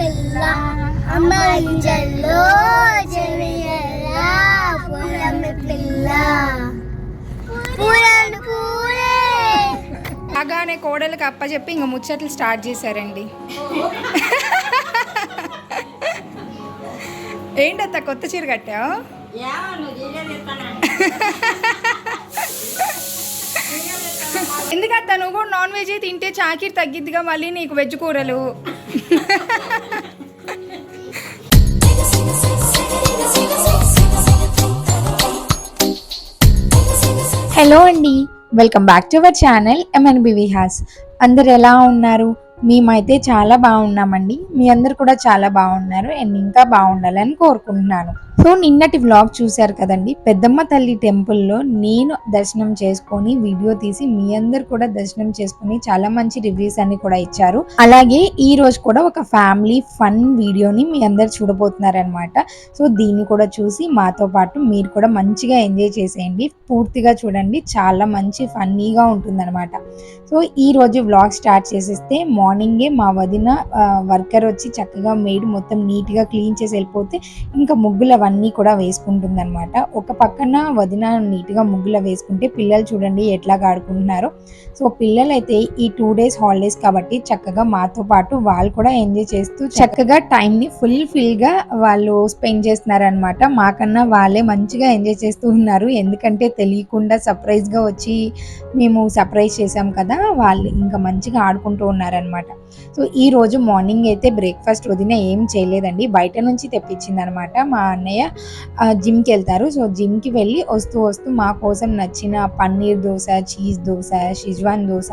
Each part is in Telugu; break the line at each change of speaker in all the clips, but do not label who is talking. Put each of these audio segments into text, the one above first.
పిల్ల. అమ్మ పిల్ల. పూలను పూలే.
బాగానే కోడలకు అప్పచెప్పి ఇంకా ముచ్చట్లు స్టార్ట్ చేశారండి. ఏంటత్త కొత్త చీర కట్టావు? ఎందుకత్త నువ్వు కూడా నాన్ వెజ్ తింటే చాకిరి తగ్గిద్దిగా మళ్ళీ నీకు వెజ్ కూరలు. హలో అండి. Welcome back to our channel MNB Vihas అందరు ఎలా ఉన్నారు? మేమైతే చాలా బాగున్నామండి. మీ అందరు కూడా చాలా బాగున్నారు. అండ్ ఇంకా బాగుండాలని కోరుకుంటున్నాను. సో నిన్నటి వ్లాగ్ చూశారు కదండి. పెద్దమ్మ తల్లి టెంపుల్లో నేను దర్శనం చేసుకొని వీడియో తీసి మీ అందరు కూడా దర్శనం చేసుకుని చాలా మంచి రివ్యూస్ అన్ని కూడా ఇచ్చారు. అలాగే ఈ రోజు కూడా ఒక ఫ్యామిలీ ఫన్ వీడియోని మీ అందరు చూడబోతున్నారనమాట సో దీన్ని కూడా చూసి మాతో పాటు మీరు కూడా మంచిగా ఎంజాయ్ చేసేయండి. పూర్తిగా చూడండి. చాలా మంచి ఫన్నీగా ఉంటుందన్నమాట. సో ఈ రోజు వ్లాగ్ స్టార్ట్ చేసేస్తే మార్నింగే మా వదిన వర్కర్ వచ్చి చక్కగా మేడ్ మొత్తం నీట్గా క్లీన్ చేసి వెళ్ళిపోతే ఇంకా ముగ్గులు అవన్నీ కూడా వేసుకుంటుంది అనమాట ఒక పక్కన వదిన నీట్గా ముగ్గులు వేసుకుంటే పిల్లలు చూడండి ఎట్లా ఆడుకుంటున్నారో. సో పిల్లలు అయితే ఈ టూ డేస్ హాలిడేస్ కాబట్టి చక్కగా మాతో పాటు వాళ్ళు కూడా ఎంజాయ్ చేస్తూ చక్కగా టైంని ఫుల్ఫిల్గా వాళ్ళు స్పెండ్ చేస్తున్నారనమాట మాకన్నా వాళ్ళే మంచిగా ఎంజాయ్ చేస్తూ ఉన్నారు. ఎందుకంటే తెలియకుండా సర్ప్రైజ్గా వచ్చి మేము సర్ప్రైజ్ చేసాం కదా వాళ్ళు ఇంకా మంచిగా ఆడుకుంటూ ఉన్నారనమాట సో ఈ రోజు మార్నింగ్ అయితే బ్రేక్ఫాస్ట్ వదిన ఏం చేయలేదండి. బయట నుంచి తెప్పించింది అనమాట మా అన్నయ్య జిమ్కి వెళ్తారు. సో జిమ్కి వెళ్ళి వస్తూ వస్తూ మా కోసం నచ్చిన పన్నీర్ దోశ చీజ్ దోశ షిజ్వాన్ దోశ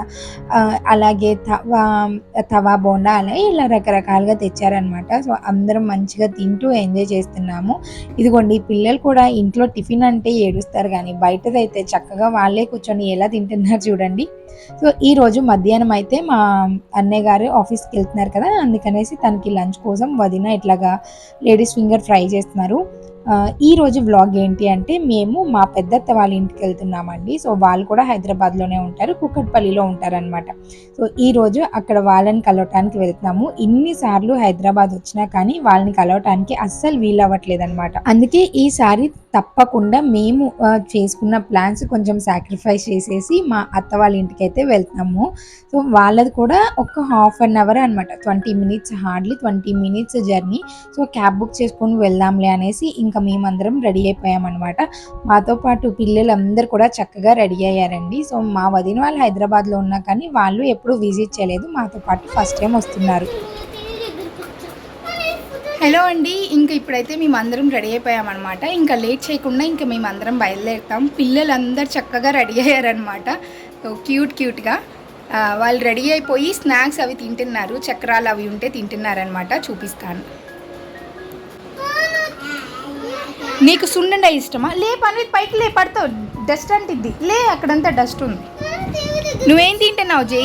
అలాగే తవా తవా బోండా అలా ఇలా రకరకాలుగా తెచ్చారనమాట సో అందరం మంచిగా తింటూ ఎంజాయ్ చేస్తున్నాము. ఇదిగోండి పిల్లలు కూడా ఇంట్లో టిఫిన్ అంటే ఏడుస్తారు కానీ బయటదైతే చక్కగా వాళ్ళే కూర్చొని ఎలా తింటున్నారు చూడండి. సో ఈ రోజు మధ్యాహ్నం అయితే మా అన్నయ్య గారు ఆఫీస్కి వెళ్తున్నారు కదా అందుకనేసి తనకి లంచ్ కోసం వదిన ఇట్లాగా లేడీస్ ఫింగర్ ఫ్రై చేస్తున్నారు. ఈరోజు ఈ రోజు వ్లాగ్ ఏంటి అంటే మేము మా పెద్దత్త వాళ్ళ ఇంటికి వెళ్తున్నామండి. సో వాళ్ళు కూడా హైదరాబాద్లోనే ఉంటారు కుక్కట్పల్లిలో ఉంటారనమాట సో ఈ రోజు అక్కడ వాళ్ళని కలవటానికి వెళ్తున్నాము. ఇన్నిసార్లు హైదరాబాద్ వచ్చినా కానీ వాళ్ళని కలవటానికి అస్సలు వీలవ్వట్లేదు అనమాట అందుకే ఈసారి తప్పకుండా మేము చేసుకున్న ప్లాన్స్ కొంచెం సాక్రిఫైస్ చేసేసి మా అత్త వాళ్ళ ఇంటికి అయితే వెళ్తున్నాము. సో వాళ్ళది కూడా ఒక హాఫ్ అన్ అవర్ అనమాట twenty minutes hardly twenty minutes journey so cab book చేసుకొని వెళ్దాంలే అనేసి ఇంకా ఇంకా మేమందరం రెడీ అయిపోయామన్నమాట. మాతో పాటు పిల్లలందరూ కూడా చక్కగా రెడీ అయ్యారండి. సో మా వదిన వాళ్ళు హైదరాబాద్లో ఉన్నా కానీ వాళ్ళు ఎప్పుడూ విజిట్ చేయలేదు. మాతో పాటు ఫస్ట్ టైం వస్తున్నారు. హలో అండి. ఇంకా ఇప్పుడైతే మేము అందరం రెడీ అయిపోయామన్నమాట. ఇంకా లేట్ చేయకుండా ఇంకా మేము అందరం బయలుదేరుతాం. పిల్లలందరూ చక్కగా రెడీ అయ్యారనమాట క్యూట్ క్యూట్గా. వాళ్ళు రెడీ అయిపోయి స్నాక్స్ అవి తింటున్నారు. చక్రాలు అవి ఉంటే తింటున్నారనమాట చూపిస్తాను. నీకు సున్నుండ ఇష్టమా? లే పని పైకి లే పడతావు డస్ట్ అంటిద్ది. లే అక్కడంతా డస్ట్ ఉంది. నువ్వేం తింటున్నావు జై?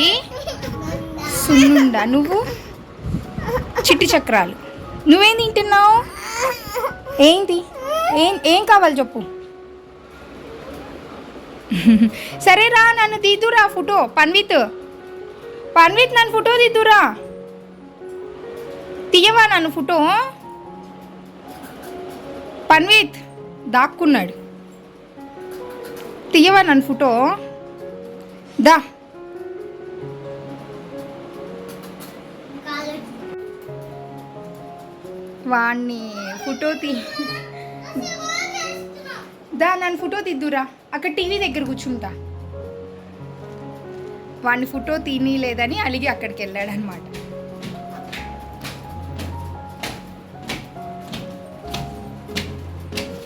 సున్నుండ. నువ్వు? చిట్టి చక్రాలు. నువ్వేం తింటున్నావు? ఏంటి? ఏం ఏం కావాలి చెప్పు. సరే రా నన్ను తీద్దురా ఫోటో. పన్విత్ పన్విత్ నన్ను ఫోటో దిద్దురా. తీయవా నన్ను ఫోటో? పన్వీత్ దాక్కున్నాడు. తీయవా నన్ను ఫోటో? దా. వాణ్ణి ఫోటో తీ. దా నన్ను ఫోటో తీద్దురా. అక్కడ టీవీ దగ్గర కూర్చుంటా. వాడిని ఫోటో తీని లేదని అలిగి అక్కడికి వెళ్ళాడు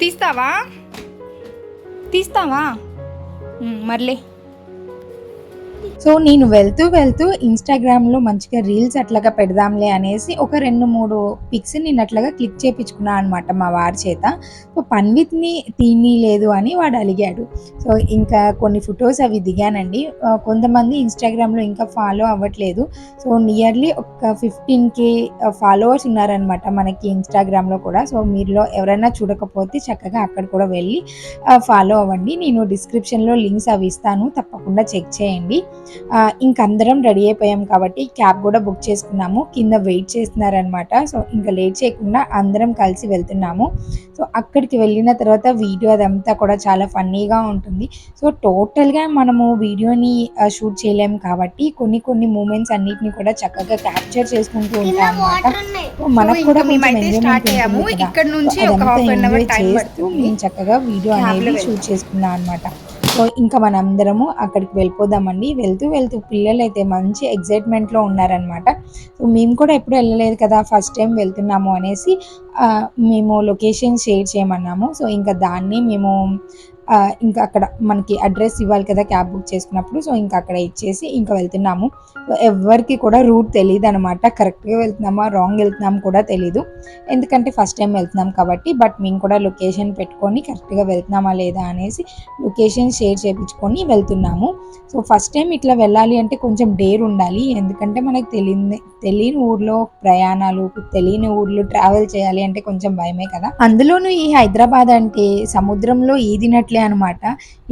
తీస్తావా? తీస్తావా? మర్లే. సో నేను వెళ్తూ వెళ్తూ ఇన్స్టాగ్రామ్లో మంచిగా రీల్స్ అట్లాగా పెడదాంలే అనేసి ఒక రెండు మూడు పిక్స్ నేను అట్లాగా క్లిక్ చేయించుకున్నాను అనమాట మా వారి చేత. సో పన్విత్ని తీని లేదు అని వాడు అలిగాడు. సో ఇంకా కొన్ని ఫొటోస్ అవి దిగానండి. కొంతమంది ఇన్స్టాగ్రామ్లో ఇంకా ఫాలో అవ్వట్లేదు. సో నియర్లీ ఒక ఫిఫ్టీన్ కే ఫాలోవర్స్ ఉన్నారనమాట మనకి ఇన్స్టాగ్రామ్లో కూడా. సో మీరులో ఎవరైనా చూడకపోతే చక్కగా అక్కడ కూడా వెళ్ళి ఫాలో అవ్వండి. నేను డిస్క్రిప్షన్లో లింక్స్ అవి ఇస్తాను. తప్పకుండా చెక్ చేయండి. ఇంకందరం రెడీ అయిపోయాం కాబట్టి క్యాబ్ కూడా బుక్ చేసుకున్నాము. కింద వెయిట్ చేస్తున్నారనమాట సో ఇంకా లేట్ చేయకుండా అందరం కలిసి వెళ్తున్నాము. సో అక్కడికి వెళ్ళిన తర్వాత వీడియో అదంతా కూడా చాలా ఫన్నీగా ఉంటుంది. సో టోటల్గా మనము వీడియోని షూట్ చేయలేము కాబట్టి కొన్ని కొన్ని మూమెంట్స్ అన్నిటిని కూడా చక్కగా క్యాప్చర్ చేసుకుంటూ ఉంటాం అనమాట మనకు కూడా మేము చక్కగా వీడియో అనేది. షూట్ చేసుకున్నాం అనమాట సో ఇంకా మనందరము అక్కడికి వెళ్ళిపోదామండి. వెళ్తూ వెళ్తూ పిల్లలు అయితే మంచి ఎగ్జైట్మెంట్లో ఉన్నారనమాట సో మేము కూడా ఎప్పుడు వెళ్ళలేదు కదా ఫస్ట్ టైం వెళ్తున్నాము అనేసి మేము లొకేషన్ షేర్ చేయమన్నాము. సో ఇంకా దాన్ని మేము ఇంకా అక్కడ మనకి అడ్రస్ ఇవ్వాలి కదా క్యాబ్ బుక్ చేసుకున్నప్పుడు. సో ఇంకా అక్కడ ఇచ్చేసి ఇంకా వెళ్తున్నాము. ఎవరికి కూడా రూట్ తెలియదు అనమాట కరెక్ట్గా వెళ్తున్నామా రాంగ్ వెళ్తున్నాము కూడా తెలీదు. ఎందుకంటే ఫస్ట్ టైం వెళ్తున్నాం కాబట్టి బట్ మేము కూడా లొకేషన్ పెట్టుకొని కరెక్ట్గా వెళ్తున్నామా లేదా అనేసి లొకేషన్ షేర్ చేయించుకొని వెళ్తున్నాము. సో ఫస్ట్ టైం ఇట్లా వెళ్ళాలి అంటే కొంచెం డేర్ ఉండాలి. ఎందుకంటే మనకు తెలియని తెలియని ఊర్లో ప్రయాణాలు తెలియని ఊర్లో ట్రావెల్ చేయాలి అంటే కొంచెం భయమే కదా. అందులోనూ ఈ హైదరాబాద్ అంటే సముద్రంలో ఈదినట్లే అనమాట.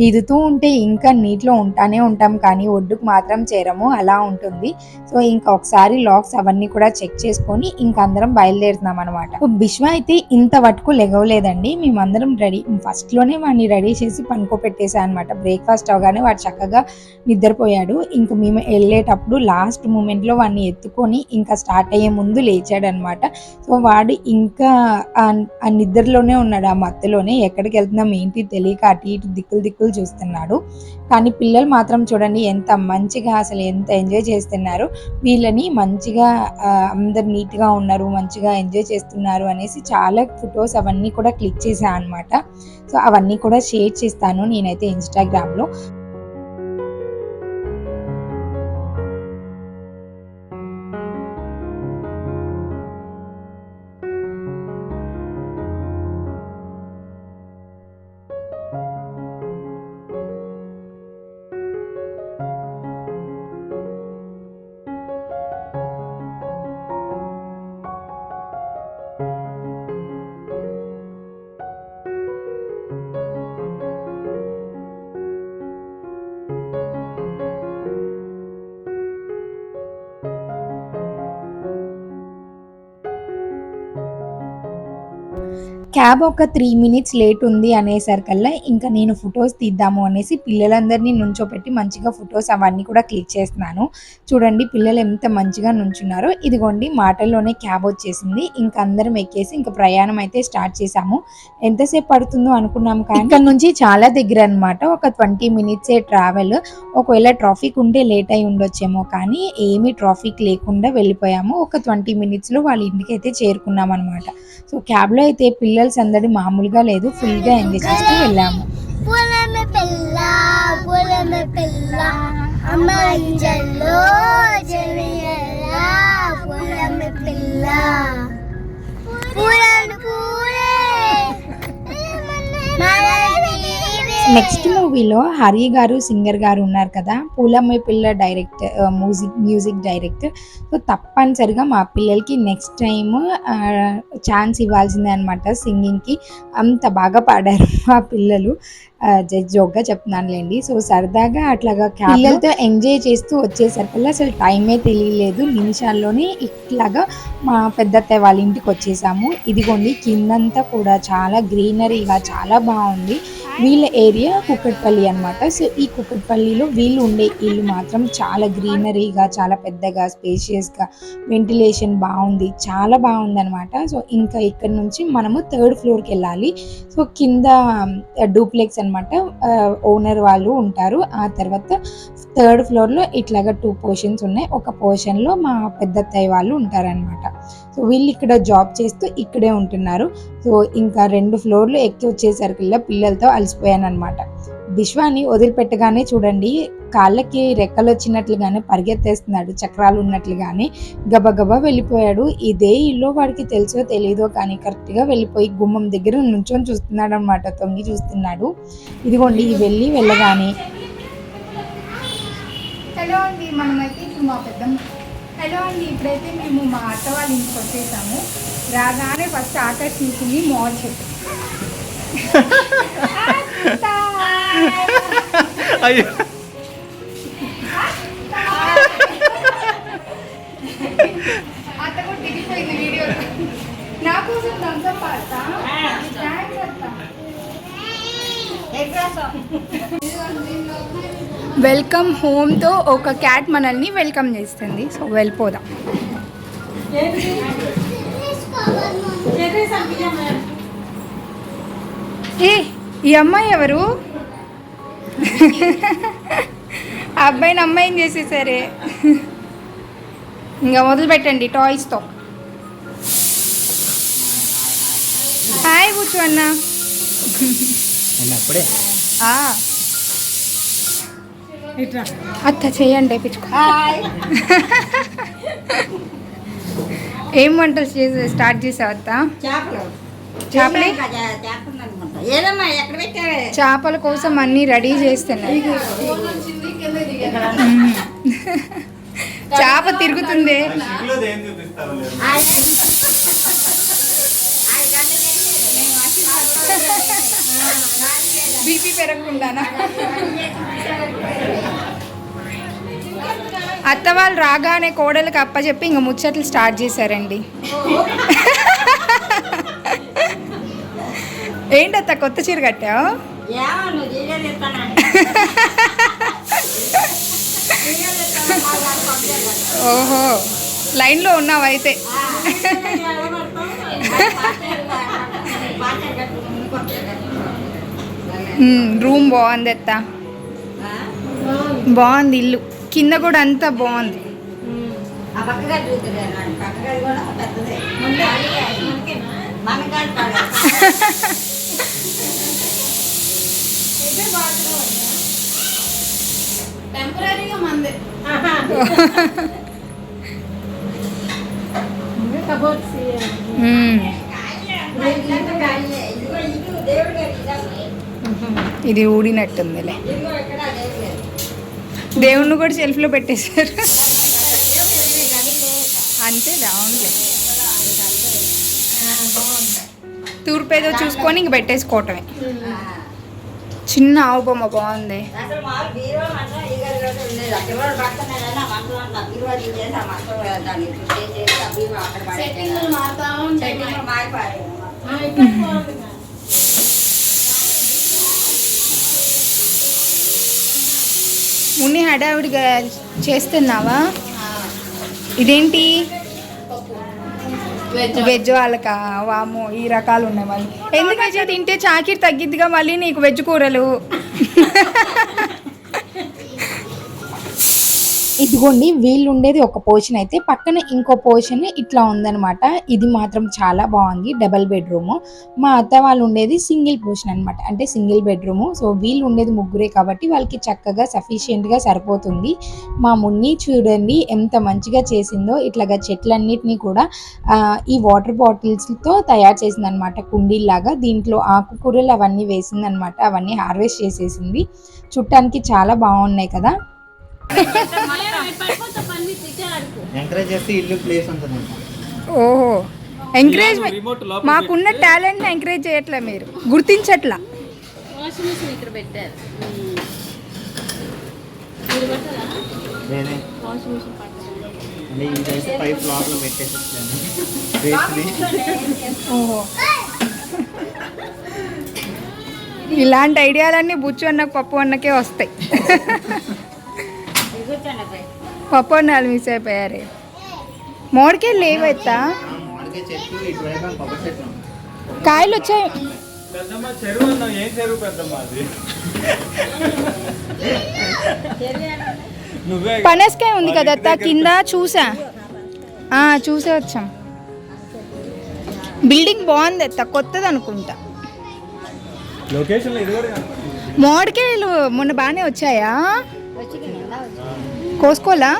ఈదుతూ ఉంటే ఇంకా నీటిలో ఉంటానే ఉంటాం కానీ ఒడ్డుకు మాత్రం చేరము అలా ఉంటుంది. సో ఇంకా ఒకసారి లాక్స్ అవన్నీ కూడా చెక్ చేసుకొని ఇంకా అందరం బయలుదేరుతున్నాం అనమాట. బిశ్వ అయితే ఇంత వరకు లెగవలేదండి. మేమందరం రెడీ ఫస్ట్లోనే వాడిని రెడీ చేసి పనుకోపెట్టేసా అనమాట. బ్రేక్ఫాస్ట్ అవగానే వాడు చక్కగా నిద్రపోయాడు. ఇంకా మేము వెళ్ళేటప్పుడు లాస్ట్ మూమెంట్లో వాడిని ఎత్తుకొని ఇంకా స్టార్ట్ అయ్యే ముందు లేచాడనమాట సో వాడు ఇంకా ఆ నిద్రలోనే ఉన్నాడు ఆ మత్తులోనే. ఎక్కడికి వెళ్తున్నాం ఏంటి తెలియక అటు ఇటు దిక్కులు దిక్కులు చూస్తున్నాడు. కానీ పిల్లలు మాత్రం చూడండి ఎంత మంచిగా అసలు ఎంత ఎంజాయ్ చేస్తున్నారు. వీళ్ళని మంచిగా అందరు నీట్గా ఉన్నారు మంచిగా ఎంజాయ్ చేస్తున్నారు అనేసి చాలా ఫొటోస్ అవన్నీ కూడా క్లిక్ చేశాను అనమాట సో అవన్నీ కూడా షేర్ చేస్తాను నేనైతే ఇన్స్టాగ్రామ్లో క్యాబ్ ఒక త్రీ మినిట్స్ లేట్ ఉంది అనేసరికల్లా ఇంకా నేను ఫొటోస్ తీద్దాము అనేసి పిల్లలందరినీ నుంచోపెట్టి మంచిగా ఫొటోస్ అవన్నీ కూడా క్లిక్ చేస్తున్నాను. చూడండి పిల్లలు ఎంత మంచిగా నుంచున్నారో. ఇదిగోండి మాటల్లోనే క్యాబ్ వచ్చేసింది. ఇంకా అందరం ఎక్కేసి ఇంకా ప్రయాణం అయితే స్టార్ట్ చేసాము ఎంతసేపు పడుతుందో అనుకున్నాం కానీ ఇక్కడ నుంచి చాలా దగ్గర అన్నమాట ఒక ట్వంటీ మినిట్సే ట్రావెల్. ఒకవేళ ట్రాఫిక్ ఉంటే లేట్ అయి ఉండొచ్చేమో కానీ ఏమీ ట్రాఫిక్ లేకుండా వెళ్ళిపోయాము. ఒక ట్వంటీ మినిట్స్లో వాళ్ళ ఇంటికి అయితే చేరుకున్నాం అనమాట సో క్యాబ్లో అయితే పిల్లలు సందడి మామూలుగా లేదు ఫుల్గా ఎంజాయ్ చేస్తూ వెళ్ళాము.
పిల్ల పిల్ల పూలను పూలే
నెక్స్ట్ మూవీలో హరి గారు సింగర్ గారు ఉన్నారు కదా. పూలమ్మ పిల్ల direct music music direct so తప్పనిసరిగా మా పిల్లలకి నెక్స్ట్ టైం ఛాన్స్ ఇవ్వాల్సిందే అనమాట సింగింగ్కి అంత బాగా పాడారు మా పిల్లలు. జస్ట్ జోక్గా చెప్తున్నానులేండి. సో సరదాగా అట్లాగా పిల్లలతో ఎంజాయ్ చేస్తూ వచ్చేసరికల్లా అసలు టైమే తెలియలేదు. నిమిషాల్లోనే ఇట్లాగా మా పెద్దత్తయ్య వాళ్ళ ఇంటికి వచ్చేసాము. ఇదిగోండి కిందంతా కూడా చాలా గ్రీనరీగా చాలా బాగుంది. వీళ్ళ ఏరియా కుక్కట్పల్లి అన్నమాట. సో ఈ కుక్కట్పల్లిలో వీళ్ళు ఉండే ఇల్లు మాత్రం చాలా గ్రీనరీగా చాలా పెద్దగా స్పేషియస్గా వెంటిలేషన్ బాగుంది. చాలా బాగుంది అనమాట సో ఇంకా ఇక్కడ నుంచి మనము థర్డ్ ఫ్లోర్కి వెళ్ళాలి. సో కింద డూప్లెక్స్ అనమాట ఓనర్ వాళ్ళు ఉంటారు. ఆ తర్వాత థర్డ్ ఫ్లోర్లో ఇట్లాగా టూ పోర్షన్స్ ఉన్నాయి. ఒక పోర్షన్లో మా పెద్దత్తయ్య వాళ్ళు ఉంటారనమాట సో వీళ్ళు ఇక్కడ జాబ్ చేస్తూ ఇక్కడే ఉంటున్నారు. సో ఇంకా రెండు ఫ్లోర్లు ఎక్కి వచ్చేసరికల్లా పిల్లలతో అలసిపోయాను అనమాట విశ్వాన్ని వదిలిపెట్టగానే చూడండి కాళ్ళకి రెక్కలు వచ్చినట్లుగానే పరిగెత్తేస్తున్నాడు చక్రాలు ఉన్నట్లుగానే గబగబా వెళ్ళిపోయాడు. ఇదే ఇల్లు వాడికి తెలుసో తెలియదో కానీ కరెక్ట్గా వెళ్ళిపోయి గుమ్మం దగ్గర నుంచొని చూస్తున్నాడు అనమాట తొంగి చూస్తున్నాడు. ఇదిగోండి వెళ్ళి వెళ్ళగానే
హలో అండి మనమైతే ఇప్పుడు మా పెద్దమ్మ హలో అండి ఇప్పుడైతే మేము మా అత్త వాళ్ళ ఇంటికి వచ్చేసాము. రాగానే ఫస్ట్ ఆకర్షించింది మోర్ చెట్టు Ay. వెల్కమ్ హోమ్తో ఒక క్యాట్ మనల్ని వెల్కమ్ చేస్తుంది సో వెళ్ళిపోదాం ఏ ఈ అమ్మాయి ఎవరు? ఆ అబ్బాయిని అమ్మాయిని చేసేసరే. ఇంకా మొదలు పెట్టండి టాయ్స్తో. హాయ్ కూర్చో అన్న. అత్త చేయండి వేయించుకో ఏం వంటలు చేసే స్టార్ట్ చేసావు అత్త?
చేపలు.
చేపలే? కోసం అన్నీ రెడీ చేస్తున్నాయి. చేప తిరుగుతుంది. బీపీ పెరగకుండానా? అత్త వాళ్ళు రాగానే కోడలికి అప్పచెప్పి ఇంక ముచ్చట్లు స్టార్ట్ చేశారండి. ఏంటత్త కొత్త చీర కట్టావు? ఓహో లైన్లో ఉన్నావు అయితే. రూమ్ బాగుంది అత్త బాగుంది ఇల్లు. కింద కూడా అంతా బాగుంది. ఇది ఊడినట్టుందిలే. దేవుణ్ణి కూడా షెల్ఫ్లో పెట్టేశారు. అంతే అవునులే తూర్పు ఏదో చూసుకొని ఇంక పెట్టేసుకోవటమే. చిన్న ఆవు బొమ్మ బాగుంది మున్ని హడావిడిగా చేస్తున్నావా? ఇదేంటి? వెజ్ వాళ్ళకా. వాము ఈ రకాలు ఉన్నాయి మళ్ళీ. ఎందుకంటే తింటే చాకిరి తగ్గిద్దిగా మళ్ళీ నీకు వెజ్ కూరలు?
ఇదిగోండి వీళ్ళు ఉండేది ఒక పోర్షన్ అయితే పక్కన ఇంకో పోర్షన్ ఇట్లా ఉందన్నమాట. ఇది మాత్రం చాలా బాగుంది డబల్ బెడ్రూమ్ మా అత్త వాళ్ళు ఉండేది సింగిల్ పోర్షన్ అన్నమాట. అంటే సింగిల్ బెడ్రూమ్ సో వీళ్ళు ఉండేది ముగ్గురే కాబట్టి వాళ్ళకి చక్కగా sufficient గా సరిపోతుంది. మా మున్ని చూడండి ఎంత మంచిగా చేసిందో. ఇట్లాగా చెట్లన్నిటినీ కూడా ఈ వాటర్ బాటిల్స్తో తయారు చేసింది అనమాట కుండీల్లాగా దీంట్లో ఆకుకూరలు అవన్నీ వేసిందనమాట అవన్నీ హార్వెస్ట్ చేసేసింది. చుట్టానికి చాలా బాగున్నాయి కదా.
ఎంకరేజ్ చేస్తే ఇల్లు ప్లేస్ ఉంటుంది
ఓహో. ఎంకరేజ్మెంట్ మాకున్న టాలెంట్ని ఎంకరేజ్ చేయట్లే మీరు. గుర్తించట్లా. ఇలాంటి ఐడియాలన్నీ బుచ్చు అన్నకు పప్పు అన్నకే వస్తాయి. పప్పు అన్నాలు మిస్ అయిపోయారే. మోడికే
ఉన్నాయి.
కాయలు వచ్చాయి. పనసకాయ ఉంది కదా అత్త కింద చూసా. ఆ, చూసే వచ్చాం. బిల్డింగ్ బాగుంది అత్త కొత్తది అనుకుంటా. మోడికాయలు మొన్న బాగానే వచ్చాయా? కోసుకోలా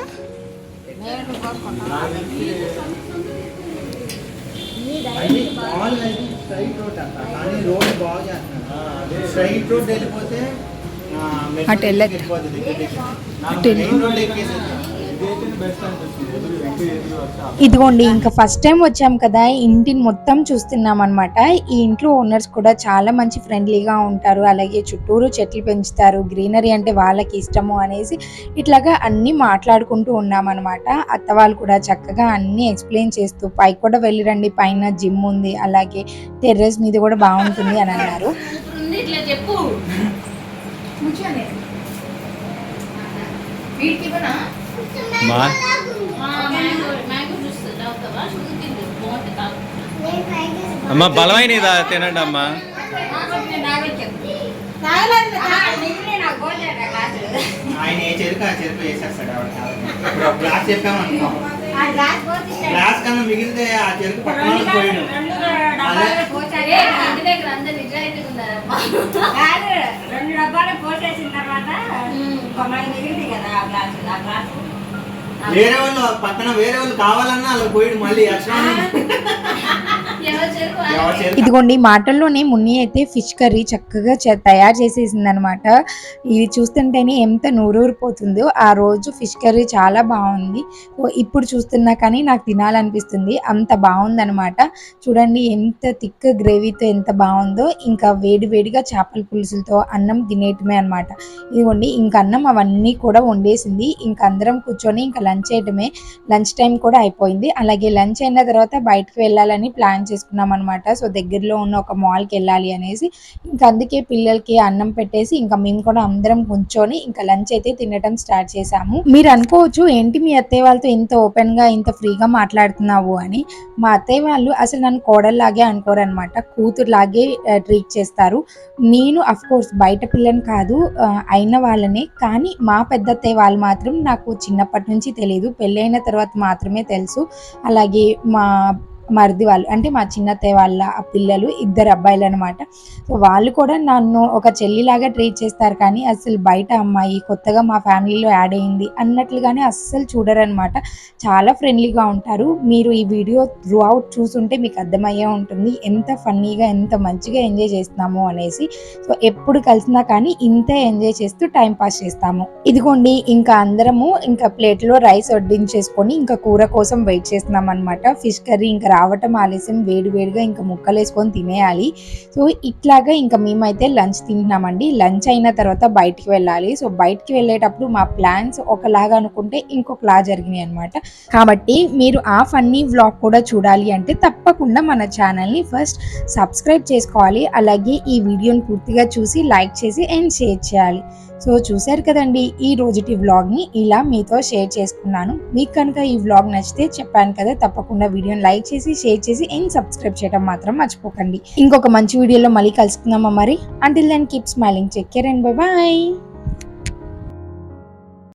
అంట. నాకు
అటు వెళ్ళి.
ఇదిగోండి ఇంకా ఫస్ట్ టైం వచ్చాం కదా ఇంటిని మొత్తం చూస్తున్నాం అనమాట ఈ ఇంట్లో ఓనర్స్ కూడా చాలా మంచి ఫ్రెండ్లీగా ఉంటారు. అలాగే చుట్టూరు చెట్లు పెంచుతారు. గ్రీనరీ అంటే వాళ్ళకి ఇష్టము అనేసి ఇట్లాగా అన్ని మాట్లాడుకుంటూ ఉన్నామన్నమాట అత్త వాళ్ళు కూడా చక్కగా అన్ని ఎక్స్ప్లెయిన్ చేస్తూ పైకి కూడా వెళ్ళిరండి. పైన జిమ్ ఉంది అలాగే టెర్రస్ మీద కూడా బాగుంటుంది అని అన్నారు.
చెప్పు. ఇవ్వనా?
మా అమ్మ బలమైన తినండి అమ్మా.
ఆయన ఏ చెరుకు ఆ చెరుకు వేసేస్తాడు ఆవిడ ఇప్పుడు ఒక గ్లాస్ చెప్పామనుకో
ఆ గ్లాస్ పోసి
గ్లాస్ కన్నా మిగిలితే ఆ చెరుకు పక్కన
రెండు
పోయాడు
రెండు డబ్బాలు పోసాడే. కాదు రెండు డబ్బాలు పోసేసిన తర్వాత కొమ్మలు మిగిలింది కదా ఆ గ్లాసు. ఆ గ్లాసు
వేరే వాళ్ళు పక్కన వేరే వాళ్ళు కావాలన్నా అలా పోయి మళ్ళీ ఎక్స్ట్రా
ఇదిగోండి మాటల్లోనే మున్ని అయితే ఫిష్ కర్రీ చక్కగా తయారు చేసేసింది అనమాట ఇది చూస్తుంటేనే ఎంత నూరూరిపోతుందో. ఆ రోజు ఫిష్ కర్రీ చాలా బాగుంది. ఇప్పుడు చూస్తున్నా కానీ నాకు తినాలనిపిస్తుంది. అంత బాగుందనమాట. చూడండి ఎంత థిక్ గ్రేవీతో ఎంత బాగుందో. ఇంకా వేడి వేడిగా చేపల పులుసులతో అన్నం తినేయటమే అనమాట. ఇదిగోండి ఇంక అన్నం అవన్నీ కూడా వండేసింది. ఇంక అందరం కూర్చొని ఇంకా లంచ్ చేయటమే. లంచ్ టైం కూడా అయిపోయింది. అలాగే లంచ్ అయిన తర్వాత బయటకు వెళ్ళాలని ప్లాన్ చేసుకున్నాం అనమాట సో దగ్గరలో ఉన్న ఒక మాల్కి వెళ్ళాలి అనేసి ఇంకా అందుకే పిల్లలకి అన్నం పెట్టేసి ఇంకా మేము కూడా అందరం కూర్చొని ఇంకా లంచ్ అయితే తినటం స్టార్ట్ చేసాము మీరు అనుకోవచ్చు ఏంటి మీ అత్తయ్య వాళ్ళతో ఇంత ఓపెన్గా ఇంత ఫ్రీగా మాట్లాడుతున్నావు అని. మా అత్తయ్య వాళ్ళు అసలు నన్ను కోడల్లాగే అనుకోరు అనమాట కూతురులాగే ట్రీట్ చేస్తారు. నేను అఫ్ కోర్స్ బయట పిల్లని కాదు అయిన వాళ్ళనే. కానీ మా పెద్ద అత్తయ్య వాళ్ళు మాత్రం నాకు చిన్నప్పటి నుంచి తెలియదు పెళ్ళైన తర్వాత మాత్రమే తెలుసు. అలాగే మా మరిది వాళ్ళు అంటే మా చిన్నత్తయ్య వాళ్ళ పిల్లలు ఇద్దరు అబ్బాయిలు అనమాట సో వాళ్ళు కూడా నన్ను ఒక చెల్లిలాగా ట్రీట్ చేస్తారు కానీ అసలు బయట అమ్మాయి కొత్తగా మా ఫ్యామిలీలో యాడ్ అయింది అన్నట్లుగానే అస్సలు చూడరనమాట చాలా ఫ్రెండ్లీగా ఉంటారు. మీరు ఈ వీడియో త్రూ అవుట్ చూసుంటే మీకు అర్థమయ్యే ఉంటుంది. ఎంత ఫన్నీగా ఎంత మంచిగా ఎంజాయ్ చేస్తున్నాము అనేసి. సో ఎప్పుడు కలిసినా కానీ ఇంతే ఎంజాయ్ చేస్తూ టైం పాస్ చేస్తాము. ఇదిగోండి ఇంకా అందరము ఇంకా ప్లేట్లో రైస్ వడ్డించేసుకొని ఇంకా కూర కోసం వెయిట్ చేస్తున్నాం అనమాట ఫిష్ కర్రీ ఇంకా రావటం ఆలస్యం వేడివేడిగా ఇంకా ముక్కలు వేసుకొని తినేయాలి. సో ఇట్లాగా ఇంకా మేమైతే లంచ్ తింటున్నామండి. లంచ్ అయిన తర్వాత బయటికి వెళ్ళాలి. సో బయటికి వెళ్ళేటప్పుడు మా ప్లాన్స్ ఒకలాగా అనుకుంటే ఇంకొకలా జరిగినాయి అనమాట కాబట్టి మీరు ఆ ఫన్నీ వ్లాగ్ కూడా చూడాలి అంటే తప్పకుండా మన ఛానల్ని ఫస్ట్ సబ్స్క్రైబ్ చేసుకోవాలి. అలాగే ఈ వీడియోని పూర్తిగా చూసి లైక్ చేసి అండ్ షేర్ చేయాలి. సో చూశారు కదండి ఈ రోజుటి వ్లాగ్ని ఇలా మీతో షేర్ చేసుకున్నాను. మీకు కనుక ఈ వ్లాగ్ నచ్చితే చెప్పాను కదా తప్పకుండా వీడియోని లైక్ చేసి షేర్ చేసి అండ్ సబ్స్క్రైబ్ చేయడం మాత్రం మర్చిపోకండి. ఇంకొక మంచి వీడియోలో మళ్ళీ కలుసుకుందామా మరి? Until then keep smiling check care and bye